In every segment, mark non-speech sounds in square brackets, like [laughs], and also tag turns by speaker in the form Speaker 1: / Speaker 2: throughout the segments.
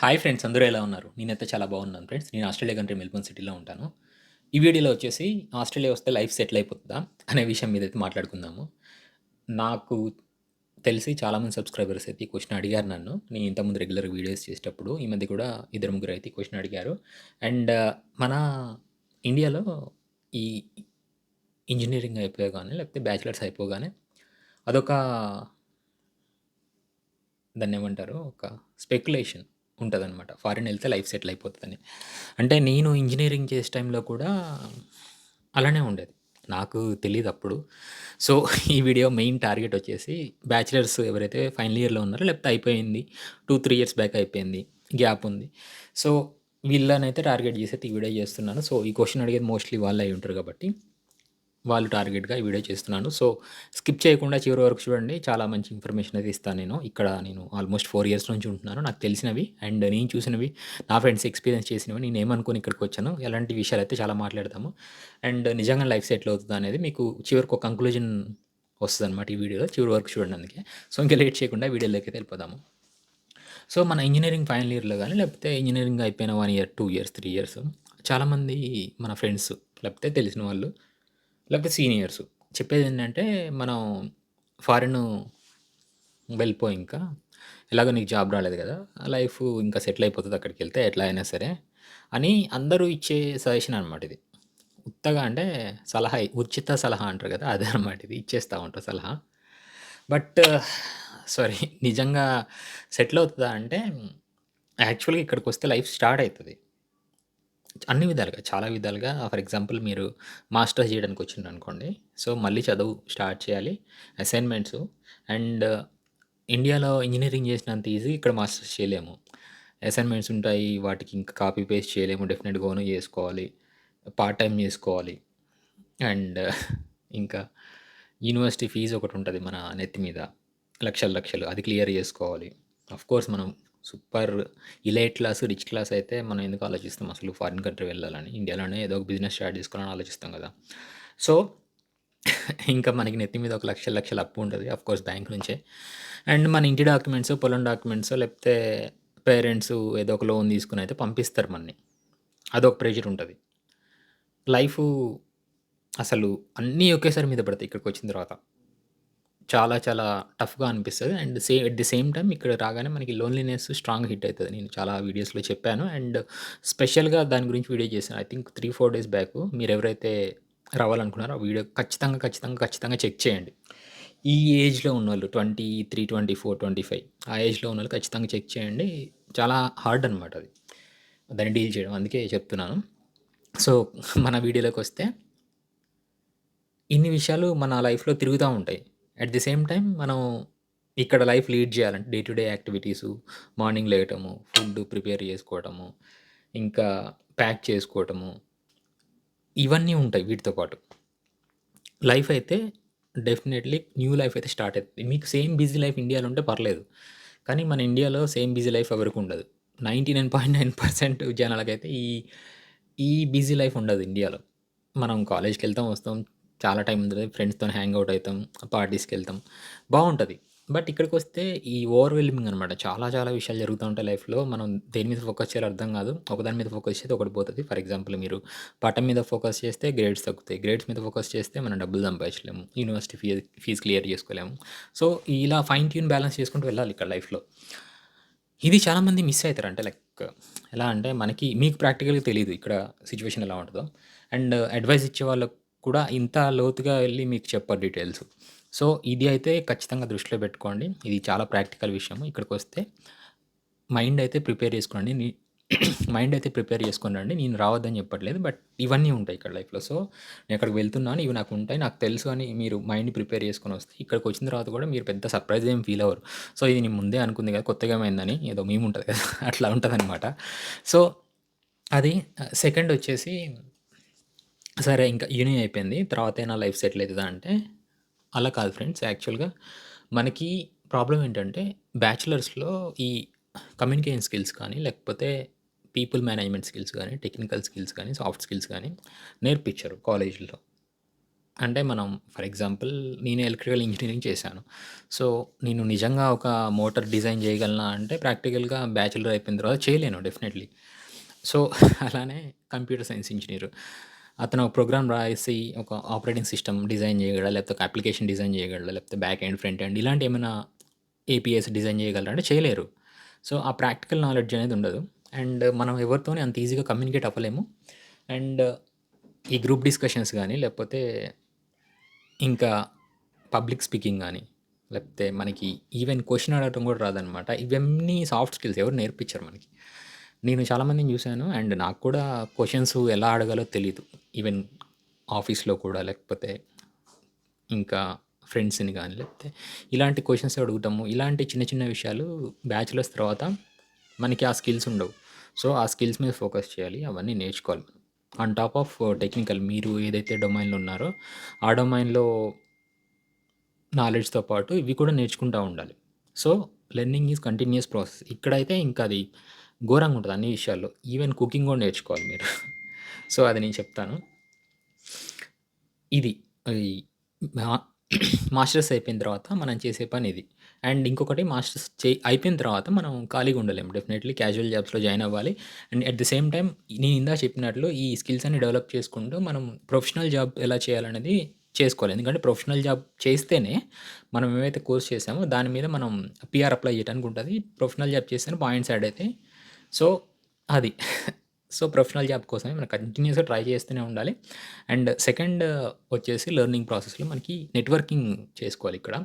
Speaker 1: Hi friends అందరూ ఎలా ఉన్నారు? నేనైతే చాలా బాగున్నాను ఫ్రెండ్స్. నేను ఆస్ట్రేలియా కంట్రీ మెల్బోర్న్ సిటీలో ఉంటాను. ఈ వీడియోలో వచ్చేసి ఆస్ట్రేలియా వస్తే లైఫ్ సెటిల్ అయిపోతుందా అనే విషయం మీద అయితే మాట్లాడుకుందాము. నాకు తెలిసి చాలామంది సబ్స్క్రైబర్స్ అయితే ఈ క్వశ్చన్ అడిగారు నన్ను. నేను ఇంతకుముందు రెగ్యులర్ వీడియోస్ చేసేటప్పుడు ఈ మధ్య కూడా ఇద్దరు ముగ్గురు అయితే ఈ క్వశ్చన్ అడిగారు. అండ్ మన ఇండియాలో ఈ ఇంజనీరింగ్ అయిపోగానే లేకపోతే బ్యాచిలర్స్ అయిపోగానే అదొక దాన్ని ఏమంటారు? ఒక స్పెక్యులేషన్ ఉంటుందన్నమాట. ఫారిన్ వెళ్తే లైఫ్ సెటిల్ అయిపోతుందని. అంటే నేను ఇంజనీరింగ్ చేసే టైంలో కూడా అలానే ఉండేది. నాకు తెలియదు అప్పుడు. సో ఈ వీడియో మెయిన్ టార్గెట్ వచ్చేసి బ్యాచిలర్స్ ఎవరైతే ఫైనల్ ఇయర్లో ఉన్నారో లేకపోతే అయిపోయింది టూ త్రీ ఇయర్స్ బ్యాక్ అయిపోయింది గ్యాప్ ఉంది. సో వీళ్ళనైతే టార్గెట్ చేసి ఈ వీడియో చేస్తున్నాను. సో ఈ క్వశ్చన్ అడిగేది మోస్ట్లీ వాళ్ళు అయి ఉంటారు కాబట్టి. వాళ్ళు టార్గెట్గా ఈ వీడియో చేస్తున్నాను. సో స్కిప్ చేయకుండా చివరి వరకు చూడండి. చాలా మంచి ఇన్ఫర్మేషన్ అయితే ఇస్తాను నేను. ఇక్కడ నేను ఆల్మోస్ట్ ఫోర్ ఇయర్స్ నుంచి ఉంటున్నాను. నాకు తెలిసినవి అండ్ నేను చూసినవి నా ఫ్రెండ్స్ ఎక్స్పీరియన్స్ చేసినవి నేను ఏమనుకుని ఇక్కడికి వచ్చాను. ఎలాంటి విషయాలు అయితే చాలా మాట్లాడతాము. అండ్ నిజంగా లైఫ్ సెటిల్ అవుతుంది అనేది మీకు చివరికి ఒక కంక్లూజన్ వస్తుంది అనమాట ఈ వీడియోలో. చివరి వరకు చూడండి అందుకే. సో ఇంకా లేట్ చేయకుండా వీడియోలోకి అయితే వెళ్ళిపోదాము. సో మన ఇంజనీరింగ్ ఫైనల్ ఇయర్లో కానీ లేకపోతే ఇంజనీరింగ్ అయిపోయిన one year two years three years చాలామంది మన ఫ్రెండ్స్ లేకపోతే తెలిసిన వాళ్ళు లేకపోతే సీనియర్స్. చెప్పేది ఏంటంటే మనం ఫారిన్ వెళ్ళిపో ఇంకా ఎలాగో నీకు జాబ్ రాలేదు కదా లైఫ్ ఇంకా సెటిల్ అయిపోతుంది అక్కడికి వెళ్తే ఎట్లా అయినా సరే అని అందరూ ఇచ్చే సజెషన్ అనమాట ఇది. ఉత్తగా అంటే సలహా ఉచిత సలహా అంటారు కదా అదే అనమాట ఇది. ఇచ్చేస్తూ ఉంటారు సలహా. బట్ సారీ నిజంగా సెటిల్ అవుతుందా అంటే యాక్చువల్గా ఇక్కడికి వస్తే లైఫ్ స్టార్ట్ అవుతుంది. అన్ని విధాలుగా చాలా విధాలుగా. ఫర్ ఎగ్జాంపుల్ మీరు మాస్టర్స్ చేయడానికి వచ్చిండ్రు అనుకోండి సో మళ్ళీ చదువు స్టార్ట్ చేయాలి. అసైన్మెంట్స్. అండ్ ఇండియాలో ఇంజనీరింగ్ చేసినంత ఈజీ ఇక్కడ మాస్టర్స్ చేయలేము. అసైన్మెంట్స్ ఉంటాయి. వాటికి ఇంకా కాపీ పేస్ట్ చేయలేము. డెఫినెట్గా ఓన్ చేసుకోవాలి. పార్ట్ టైం చేసుకోవాలి. అండ్ ఇంకా యూనివర్సిటీ ఫీజు ఒకటి ఉంటుంది మన నెత్తి మీద. లక్షలు లక్షలు. అది క్లియర్ చేసుకోవాలి. అఫ్ కోర్స్ మనం super elite class rich class అయితే మనం ఎందుకు ఆలోచిస్తాం? అసలు ఫారిన్ కంట్రీ వెళ్ళాలని ఇండియాలోనే ఏదో ఒక బిజినెస్ స్టార్ట్ చేసుకోవాలని ఆలోచిస్తాం కదా. సో ఇంకా మనకి నెత్తి మీద ఒక లక్ష లక్షల అప్పు ఉంటుంది అఫ్ కోర్స్ బ్యాంక్ నుంచే. అండ్ మన ఇంటి డాక్యుమెంట్స్ పొలం డాక్యుమెంట్స్ లేకపోతే పేరెంట్స్ ఏదో ఒక లోన్ తీసుకుని అయితే పంపిస్తారు మనని. అదొక ప్రెషర్ ఉంటుంది. లైఫ్ అసలు అన్నీ ఒకేసారి మీద పడతాయి ఇక్కడికి వచ్చిన తర్వాత. చాలా చాలా టఫ్‌గా అనిపిస్తది. And say at the same time ఇక్కడ రాగానే మనకి లోన్లీనెస్ స్ట్రాంగ్ హిట్ అవుతుంది నేను చాలా వీడియోస్‌లో చెప్పాను. అండ్ స్పెషల్‌గా దాని గురించి వీడియో చేశాను. I think three four days back ఎవరైతే రావాలనుకున్నారో ఆ వీడియో ఖచ్చితంగా, ఖచ్చితంగా, ఖచ్చితంగా చెక్ చేయండి. ఈ ఏజ్‌లో ఉన్నోళ్ళు ట్వంటీ ఫైవ్ ఆ ఏజ్‌లో ఉన్నోళ్ళు ఖచ్చితంగా చెక్ చేయండి. చాలా హార్డ్ అనమాట అది. దాన్ని డీల్ చేయడం. అందుకే చెప్తున్నాను. సో, మన వీడియోలోకి వస్తే ఇన్ని విషయాలు మన లైఫ్‌లో తిరుగుతూ ఉంటాయి. అట్ ది సేమ్ టైం మనం ఇక్కడ లైఫ్ లీడ్ చేయాలంటే day to day activities morning లేయటము food prepare చేసుకోవటము ఇంకా ప్యాక్ చేసుకోవటము ఇవన్నీ ఉంటాయి వీటితో పాటు. లైఫ్ అయితే డెఫినెట్లీ న్యూ లైఫ్ అయితే స్టార్ట్ అవుతుంది మీకు సేమ్ బిజీ లైఫ్ ఇండియాలో ఉంటే పర్లేదు. కానీ మన ఇండియాలో సేమ్ బిజీ లైఫ్ ఎవరికి ఉండదు. Ninety nine point nine percent జనాలకైతే ఈ ఈ బిజీ లైఫ్ ఉండదు ఇండియాలో మనం కాలేజ్కి వెళ్తాం వస్తాం చాలా టైం ఉంటుంది ఫ్రెండ్స్‌తో హ్యాంగ్ అవుట్ అవుతాం. పార్టీస్కి వెళ్తాం బాగుంటుంది బట్ ఇక్కడికి వస్తే ఈ ఓవర్‌వెల్మింగ్ అనమాట. చాలా చాలా విషయాలు జరుగుతూ ఉంటాయి లైఫ్‌లో. మనం దేని మీద ఫోకస్ చేయాలో అర్థం కాదు. ఒకదాని మీద ఫోకస్ చేస్తే ఒకటి పోతుంది ఫర్ ఎగ్జాంపుల్ మీరు పట్టం మీద ఫోకస్ చేస్తే గ్రేడ్స్ తగ్గుతాయి. గ్రేడ్స్ మీద ఫోకస్ చేస్తే మనం డబ్బులు సంపాదించలేము. యూనివర్సిటీ ఫీ ఫీజు క్లియర్ చేసుకోలేము. సో, ఇలా ఫైన్ ట్యూన్ బ్యాలెన్స్ చేసుకుంటూ వెళ్ళాలి ఇక్కడ లైఫ్‌లో. ఇది చాలామంది మిస్ అవుతారు. అంటే లైక్ ఎలా అంటే మనకి మీకు ప్రాక్టికల్‌గా తెలియదు ఇక్కడ సిచ్యువేషన్ ఎలా ఉంటుందో. అండ్ అడ్వైస్ ఇచ్చే వాళ్ళకు కూడా ఇంత లోతుగా వెళ్ళి మీకు చెప్పరు డీటెయిల్స్. సో, ఇది అయితే ఖచ్చితంగా దృష్టిలో పెట్టుకోండి. ఇది చాలా ప్రాక్టికల్ విషయం. ఇక్కడికొస్తే మైండ్ అయితే ప్రిపేర్ చేసుకోండి. [clears throat] మైండ్ అయితే ప్రిపేర్ చేసుకోండి నేను రావద్దని చెప్పట్లేదు. బట్ ఇవన్నీ ఉంటాయి ఇక్కడ లైఫ్‌లో. సో, నేను అక్కడికి వెళ్తున్నాను. ఇవి నాకు ఉంటాయి. నాకు తెలుసు అని మీరు మైండ్ ప్రిపేర్ చేసుకొని వస్తే ఇక్కడికి వచ్చిన తర్వాత కూడా మీరు పెద్ద సర్ప్రైజ్ ఏం ఫీల్ అవ్వరు. సో, ఇది నేను ముందే అనుకుంది కదా! కొత్తగా ఏమైందని ఏదో మేము ఉంటుంది కదా! అట్లా ఉంటదనమాట. సో, అది సెకండ్ వచ్చేసి సరే ఇంకా యూని అయిపోయింది. తర్వాత నా లైఫ్ సెటిల్ అవుతుందా అంటే, అలా కాదు ఫ్రెండ్స్. యాక్చువల్‌గా మనకి ప్రాబ్లమ్ ఏంటంటే, బ్యాచిలర్స్‌లో ఈ కమ్యూనికేషన్ స్కిల్స్ కానీ, లేకపోతే పీపుల్ మేనేజ్మెంట్ స్కిల్స్ కానీ, టెక్నికల్ స్కిల్స్ కానీ, సాఫ్ట్ స్కిల్స్ కానీ నేర్పించరు కాలేజీలో. అంటే మనం ఫర్ ఎగ్జాంపుల్ నేను ఎలక్ట్రికల్ ఇంజనీరింగ్ చేశాను. సో, నేను నిజంగా ఒక మోటార్ డిజైన్ చేయగలనా అంటే ప్రాక్టికల్‌గా బ్యాచిలర్ అయిపోయిన తర్వాత చేయలేను డెఫినెట్‌లీ. సో, [laughs] అలానే కంప్యూటర్ సైన్స్ ఇంజనీర్ అతను ఒక ప్రోగ్రామ్ రాసి ఒక ఆపరేటింగ్ సిస్టమ్ డిజైన్ చేయగలడా? లేకపోతే ఒక అప్లికేషన్ డిజైన్ చేయగలడా? లేకపోతే బ్యాక్ ఎండ్, ఫ్రంట్ ఎండ్ ఇలాంటి ఏమైనా ఏపీఎస్ డిజైన్ చేయగలరా? అంటే చేయలేరు. సో, ఆ ప్రాక్టికల్ నాలెడ్జ్ అనేది ఉండదు. అండ్ మనం ఎవరితోని అంత ఈజీగా కమ్యూనికేట్ అవ్వలేము. అండ్ ఈ గ్రూప్ డిస్కషన్స్ కానీ లేకపోతే ఇంకా పబ్లిక్ స్పీకింగ్ కానీ లేకపోతే మనకి ఈవెన్ క్వశ్చన్ అడగటం కూడా రాదనమాట. ఇవన్నీ సాఫ్ట్ స్కిల్స్ ఎవరు నేర్పించారు మనకి. నేను చాలామందిని చూశాను. అండ్ నాకు కూడా క్వశ్చన్స్ ఎలా అడగాలో తెలీదు. ఈవెన్ ఆఫీస్‌లో కూడా లేకపోతే ఇంకా ఫ్రెండ్స్‌ని కానీ లేకపోతే ఇలాంటి క్వశ్చన్స్ అడుగుతాము. ఇలాంటి చిన్న చిన్న విషయాలు బ్యాచిలర్స్ తర్వాత మనకి ఆ స్కిల్స్ ఉండవు. సో, ఆ స్కిల్స్ మీద ఫోకస్ చేయాలి. అవన్నీ నేర్చుకోవాలి ఆన్ టాప్ ఆఫ్ టెక్నికల్ మీరు ఏదైతే డొమైన్‌లో ఉన్నారో, ఆ డొమైన్‌లో నాలెడ్జ్‌తో పాటు ఇవి కూడా నేర్చుకుంటా ఉండాలి. So, learning is continuous process. ఇక్కడైతే ఇంకా అది ఘోరంగా ఉంటుంది అన్ని విషయాల్లో. ఈవెన్ కుకింగ్ కూడా నేర్చుకోవాలి మీరు. సో, అది నేను చెప్తాను. ఇది. మాస్టర్స్ అయిపోయిన తర్వాత మనం చేసే పని ఇది. అండ్ ఇంకొకటి మాస్టర్స్ చే అయిపోయిన తర్వాత మనం ఖాళీగా ఉండలేము. డెఫినెట్‌లీ క్యాజువల్ జాబ్స్‌లో జాయిన్ అవ్వాలి. And at the same time నేను ఇందా చెప్పినట్లు ఈ స్కిల్స్ అన్ని డెవలప్ చేసుకుంటూ మనం ప్రొఫెషనల్ జాబ్ ఎలా చేయాలనేది చేసుకోవాలి. ఎందుకంటే ప్రొఫెషనల్ జాబ్ చేస్తేనే మనం ఏమైతే కోర్స్ చేసామో దాని మీద మనం పిఆర్ అప్లై చేయడానికి ఉంటుంది ప్రొఫెషనల్ జాబ్ చేస్తేనే పాయింట్స్ యాడ్ అయితాయి. సో, అది. సో, ప్రొఫెషనల్ జాబ్ కోసమే మనం కంటిన్యూస్గా ట్రై చేస్తూనే ఉండాలి. అండ్ సెకండ్ uh, వచ్చేసి లెర్నింగ్ ప్రాసెస్‌లో మనకి నెట్వర్కింగ్ చేసుకోవాలి ఇక్కడ.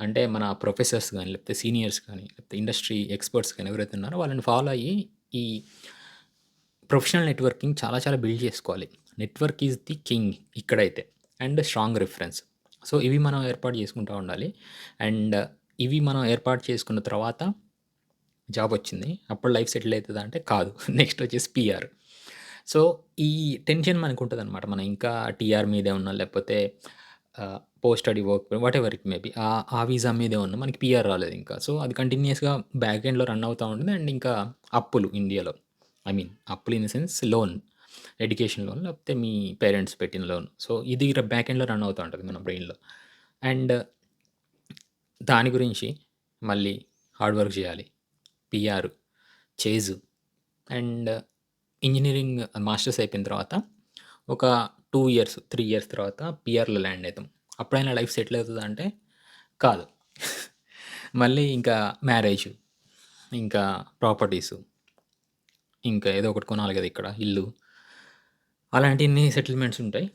Speaker 1: అంటే మన ప్రొఫెసర్స్ కానీ లేకపోతే సీనియర్స్ కానీ లేకపోతే ఇండస్ట్రీ ఎక్స్‌పర్ట్స్ కానీ ఎవరైతే ఉన్నారో వాళ్ళని ఫాలో అయ్యి ఈ ప్రొఫెషనల్ నెట్వర్కింగ్ చాలా చాలా బిల్డ్ చేసుకోవాలి. నెట్వర్క్ ఈజ్ ది కింగ్ ఇక్కడైతే. And strong reference. సో, ఇవి మనం ఏర్పాటు చేసుకుంటూ ఉండాలి. అండ్ ఇవి మనం ఏర్పాటు చేసుకున్న తర్వాత జాబ్ వచ్చింది. అప్పుడు లైఫ్ సెటిల్ అవుతుందా అంటే కాదు. [laughs] నెక్స్ట్ వచ్చేసి పిఆర్ సో, ఈ టెన్షన్ మనకు ఉంటుంది అనమాట మనం ఇంకా టీఆర్ మీదే ఉన్నా లేకపోతే post study work whatever it may be ఆ ఆ వీసా మీదే ఉన్నా మనకి పిఆర్ రాలేదు ఇంకా సో, అది కంటిన్యూస్గా బ్యాక్ ఎండ్‌లో రన్ అవుతూ ఉంటుంది. అండ్ ఇంకా అప్పులు ఇండియాలో. ఐ మీన్ అప్పులు in the sense loan. Education loan లేకపోతే మీ పేరెంట్స్ పెట్టిన లోన్. సో, ఇది బ్యాక్ ఎండ్‌లో రన్ అవుతూ ఉంటుంది మన బ్రెయిన్‌లో. అండ్ దాని గురించి మళ్ళీ హార్డ్ వర్క్ చేయాలి. పిఆర్ చేజు అండ్ ఇంజనీరింగ్ మాస్టర్స్ అయిపోయిన తర్వాత ఒక టూ ఇయర్స్, త్రీ ఇయర్స్ తర్వాత పిఆర్లో ల్యాండ్ అవుతాం అప్పుడైనా లైఫ్ సెటిల్ అవుతుంది అంటే కాదు. మళ్ళీ ఇంకా మ్యారేజ్, ఇంకా ప్రాపర్టీసు. ఇంకా ఏదో ఒకటి కొనాలి కదా! ఇక్కడ ఇల్లు. అలాంటియన్ని సెటిల్మెంట్స్ ఉంటాయి.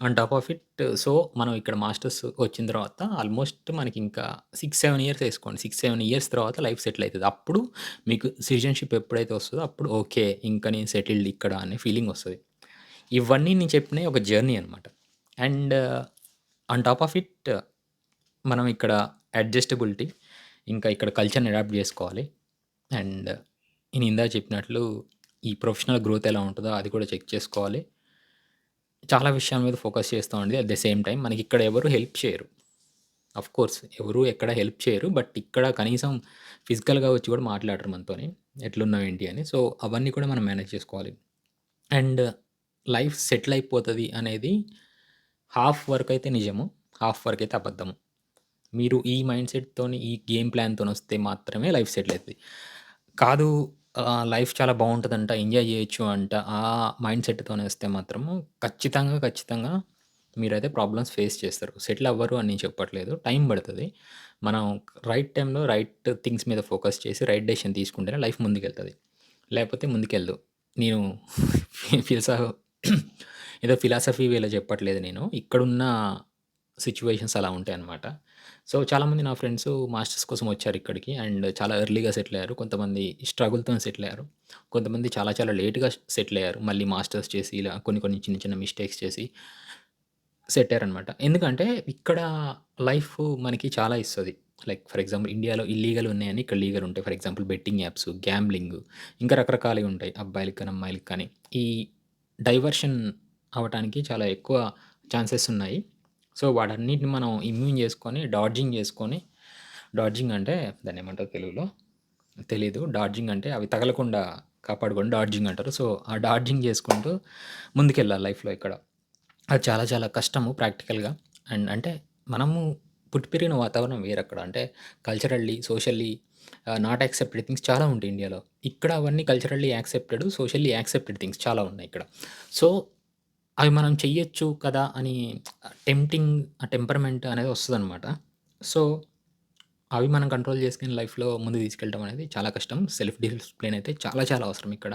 Speaker 1: On top of it so, మనం ఇక్కడ మాస్టర్స్ వచ్చిన తర్వాత ఆల్మోస్ట్ మనకి ఇంకా సిక్స్ సెవెన్ ఇయర్స్ వేసుకోండి సిక్స్ సెవెన్ ఇయర్స్ తర్వాత లైఫ్ సెటిల్ అవుతుంది అప్పుడు మీకు సిటిజన్‌షిప్ ఎప్పుడైతే వస్తుందో అప్పుడు ఓకే. ఇంకా నేను సెటిల్డ్ ఇక్కడ అనే ఫీలింగ్ వస్తుంది ఇవన్నీ నేను చెప్పినవి ఒక జర్నీ అనమాట. And on top of it మనం ఇక్కడ అడ్జస్టబిలిటీ ఇంకా ఇక్కడ కల్చర్‌ని అడాప్ట్ చేసుకోవాలి. అండ్ నేను ఇందా చెప్పినట్లు ఈ ప్రొఫెషనల్ గ్రోత్ ఎలా ఉంటుందో అది కూడా చెక్ చేసుకోవాలి. చాలా విషయాల మీద ఫోకస్ చేస్తా ఉండి అట్ ద సేమ్ టైం మనకి ఇక్కడ ఎవరు హెల్ప్ చేయరు. ఆఫ్‌కోర్స్ ఎవరు ఎక్కడ హెల్ప్ చేయరు. బట్ ఇక్కడ కనీసం ఫిజికల్‌గా వచ్చి కూడా మాట్లాడరు మనతోని. ఎట్లున్నావు ఏంటి అని. సో, అవన్నీ కూడా మనం మేనేజ్ చేసుకోవాలి. అండ్ లైఫ్ సెటిల్ అయిపోతుంది అనేది హాఫ్ వర్క్ అయితే నిజము. హాఫ్ వర్క్ అయితే అబద్ధము. మీరు ఈ మైండ్ సెట్‌తోని ఈ గేమ్ ప్లాన్తో వస్తే మాత్రమే లైఫ్ సెటిల్ అవుతుంది కాదు ఆహ్, లైఫ్ చాలా బావుంటదంట. ఎంజాయ్ చేయొచ్చు అంట. ఆ మైండ్ సెట్‌తోని వస్తే మాత్రము ఖచ్చితంగా, ఖచ్చితంగా మీరైతే ప్రాబ్లమ్స్ ఫేస్ చేస్తారు. సెటిల్ అవ్వరు అని నేను చెప్పట్లేదు. టైం పడతది. మనం రైట్ టైమ్‌లో రైట్ థింగ్స్ మీద ఫోకస్ చేసి రైట్ డెసిషన్ తీసుకుంటేనే లైఫ్ ముందుకెళ్తది. లేకపోతే ముందుకెళ్ళదు. నేను ఫిలసా ఏదో ఫిలాసఫీ వేలో చెప్పట్లేదు నేను. ఇక్కడున్న సిట్యుయేషన్స్ అలా ఉంటాయన్నమాట. సో, చాలామంది నా ఫ్రెండ్స్ మాస్టర్స్ కోసం వచ్చారు ఇక్కడికి. అండ్ చాలా ఎర్లీగా సెటిల్ అయ్యారు. కొంతమంది స్ట్రగుల్తో సెటిల్ అయ్యారు. కొంతమంది చాలా చాలా లేట్‌గా సెటిల్ అయ్యారు. మళ్ళీ మాస్టర్స్ చేసి ఇలా కొన్ని కొన్ని చిన్న చిన్న మిస్టేక్స్ చేసి సెట్ అయ్యారనమాట. ఎందుకంటే ఇక్కడ లైఫ్ మనకి చాలా ఇస్తుంది లైక్ ఫర్ ఎగ్జాంపుల్ ఇండియాలో ఇల్లీగల్ ఉన్నాయని ఇక్కడ లీగల్ ఉంటాయి. For example betting apps, gambling ఇంకా రకరకాలవి ఉంటాయి. అబ్బాయిలకు కానీ, అమ్మాయిలకు కానీ. ఈ డైవర్షన్ అవ్వటానికి చాలా ఎక్కువ ఛాన్సెస్ ఉన్నాయి. సో, వాటన్నిటిని మనం ఇమ్యూన్ చేసుకొని, డాడ్జింగ్ చేసుకొని డాడ్జింగ్ అంటే దాన్ని ఏమంటారు తెలుగులో? తెలీదు. డాడ్జింగ్ అంటే అవి తగలకుండా కాపాడుకొని డాడ్జింగ్ అంటారు. సో, ఆ డాడ్జింగ్ చేసుకుంటూ ముందుకెళ్ళాలి లైఫ్‌లో ఇక్కడ. అది చాలా చాలా కష్టము ప్రాక్టికల్‌గా. అండ్ అంటే మనము పుట్టి పెరిగిన వాతావరణం వేరక్కడ. అంటే culturally, socially not accepted things చాలా ఉంటాయి ఇండియాలో. ఇక్కడ అవన్నీ culturally accepted, socially accepted things చాలా ఉన్నాయి ఇక్కడ. సో, అవి మనం చెయ్యొచ్చు కదా! అని టెంప్టింగ్ ఆ టెంపర్‌మెంట్ అనేది వస్తుందన్నమాట సో, అవి మనం కంట్రోల్ చేసుకొని లైఫ్‌లో ముందుకు తీసుకెళ్ళడం అనేది చాలా కష్టం. సెల్ఫ్ డిసిప్లిన్ అయితే చాలా చాలా అవసరం ఇక్కడ.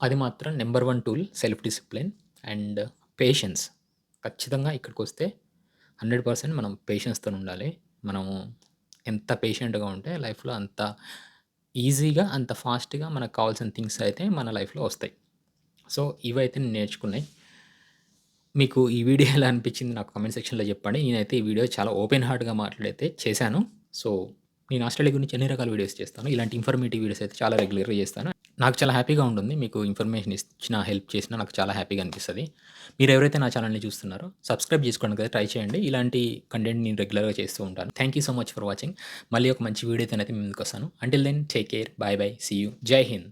Speaker 1: అది మాత్రం number 1 tool self discipline and patience. ఖచ్చితంగా ఇక్కడికొస్తే 100% మనం పేషెన్స్‌తోనుండాలి. మనము ఎంత పేషెంట్‌గా ఉంటే లైఫ్‌లో అంత ఈజీగా, అంత ఫాస్ట్‌గా మనకు కావాల్సిన థింగ్స్ అయితే మన లైఫ్‌లో వస్తాయి. సో, ఇవైతే నేను నేర్చుకున్నాయి మీకు ఈ వీడియో ఎలా అనిపించింది నాకు కామెంట్ సెక్షన్‌లో చెప్పండి. నేనైతే ఈ వీడియో చాలా ఓపెన్ హార్ట్‌గా మాట్లాడైతే చేశాను. సో, నేను ఆస్ట్రేలియా గురించి అన్ని రకాల వీడియోస్ చేస్తాను. ఇలాంటి ఇన్ఫర్మేటివ్ వీడియోస్ అయితే చాలా రెగ్యులర్‌గా చేస్తాను. నాకు చాలా హ్యాపీగా ఉంటుంది. మీకు ఇన్ఫర్మేషన్ ఇచ్చినా, హెల్ప్ చేసినా నాకు చాలా హ్యాపీగా అనిపిస్తుంది మీరు ఎవరైతే నా ఛానల్ని చూస్తున్నారో సబ్స్క్రైబ్ చేసుకోవడానికి అయితే ట్రై చేయండి. ఇలాంటి కంటెంట్ నేను రెగ్యులర్‌గా చేస్తూ ఉంటాను. Thank you so much for watching. మళ్ళీ ఒక మంచి వీడియోతోనైతే మీ ముందుకొస్తాను. Until then take care. Bye bye. See you. Jai Hind.